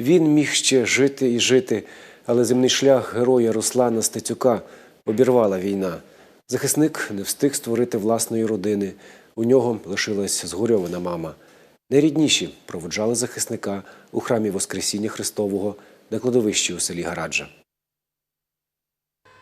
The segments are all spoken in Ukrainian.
Він міг ще жити і жити, але земний шлях героя Руслана Стецюка обірвала війна. Захисник не встиг створити власної родини. У нього лишилась згорьована мама. Найрідніші проводжали захисника у храмі Воскресіння Христового на кладовищі у селі Гараджа.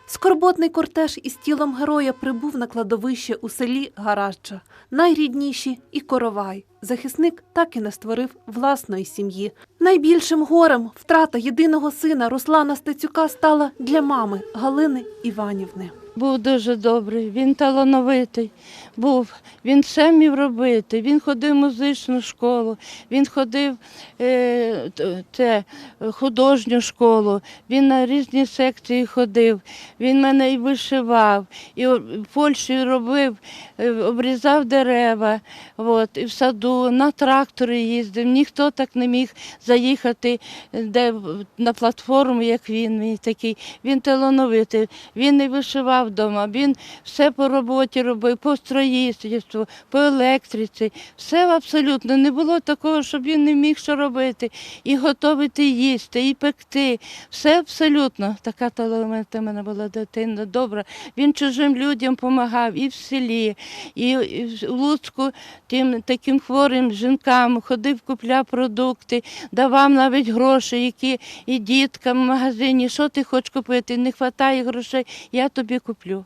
Скорботний кортеж із тілом героя прибув на кладовище у селі Гаражча. Найрідніші і коровай. Захисник так і не створив власної сім'ї. Найбільшим горем втрата єдиного сина Руслана Стецюка стала для мами Галини Іванівни. Був дуже добрий, він талановитий був. Він все міг робити. Він ходив в музичну школу, він ходив е, те, художню школу, він на різні секції ходив, він мене і вишивав, і в Польщі робив, е, обрізав дерева, от, і в саду, на тракторі їздив. Ніхто так не міг заїхати де, на платформу, як він, він такий. Він талановитий, він не вишивав вдома, він все по роботі робив, по строїтству, по електриці. Все абсолютно не було такого, щоб він не міг що робити. І готувати їсти, і пекти. Все абсолютно. Така талановита в мене була дитина, добра. Він чужим людям допомагав і в селі, і в Луцьку тим таким хворим жінкам ходив, купляв продукти, давав навіть гроші, які і діткам в магазині, що ти хочеш купити, не вистачає грошей, я тобі куплю.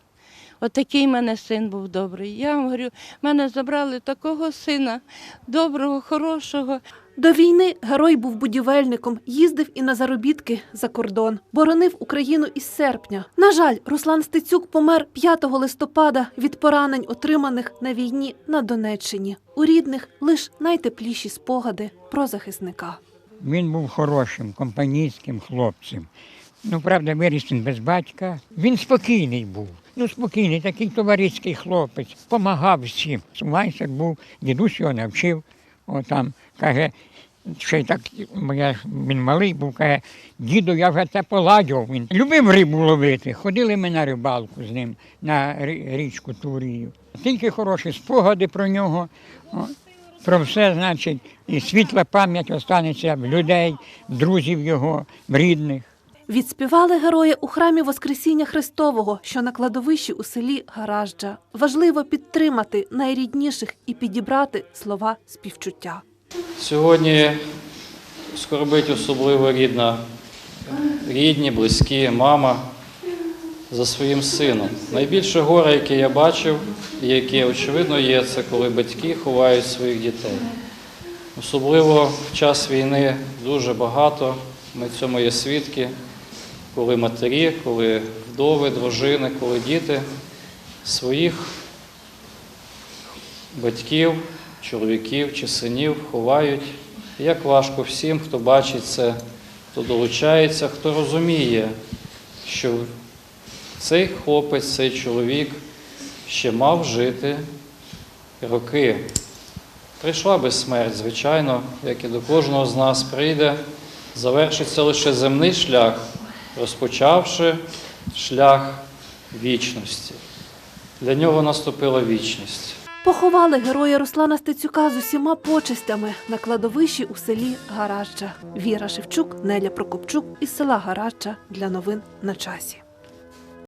Отакий в мене син був добрий. Я вам говорю, мене забрали такого сина, доброго, хорошого. До війни герой був будівельником, їздив і на заробітки за кордон, боронив Україну із серпня. На жаль, Руслан Стецюк помер 5 листопада від поранень, отриманих на війні на Донеччині. У рідних лише найтепліші спогади про захисника. Він був хорошим, компанійським хлопцем. Ну, правда, виріс він без батька. Він спокійний був. Ну, спокійний, такий товариський хлопець, помагав всім. Майстер був, дідусь його навчив. Отам, каже, ще й так, моя, він малий був, каже, діду, я вже це поладив. Він любив рибу ловити. Ходили ми на рибалку з ним на річку Турію. Тільки хороші спогади про нього. Про все, значить, і світла пам'ять останеться в людей, друзів його, в рідних. Відспівали героя у храмі Воскресіння Христового, що на кладовищі у селі Гаражджа. Важливо підтримати найрідніших і підібрати слова співчуття. Сьогодні скорбить особливо рідна, рідні, близькі, мама за своїм сином. Найбільше горе, яке я бачив, яке очевидно є, це коли батьки ховають своїх дітей. Особливо в час війни дуже багато. Ми цьому є свідки, коли матері, коли вдови, дружини, коли діти своїх батьків, чоловіків чи синів ховають. Як важко всім, хто бачить це, хто долучається, хто розуміє, що цей хлопець, цей чоловік ще мав жити роки. Прийшла би смерть, звичайно, як і до кожного з нас прийде, завершиться лише земний шлях, розпочавши шлях вічності. Для нього наступила вічність. Поховали героя Руслана Стецюка з усіма почестями на кладовищі у селі Гараджа. Віра Шевчук, Неля Прокопчук із села Гаражджа для новин на часі.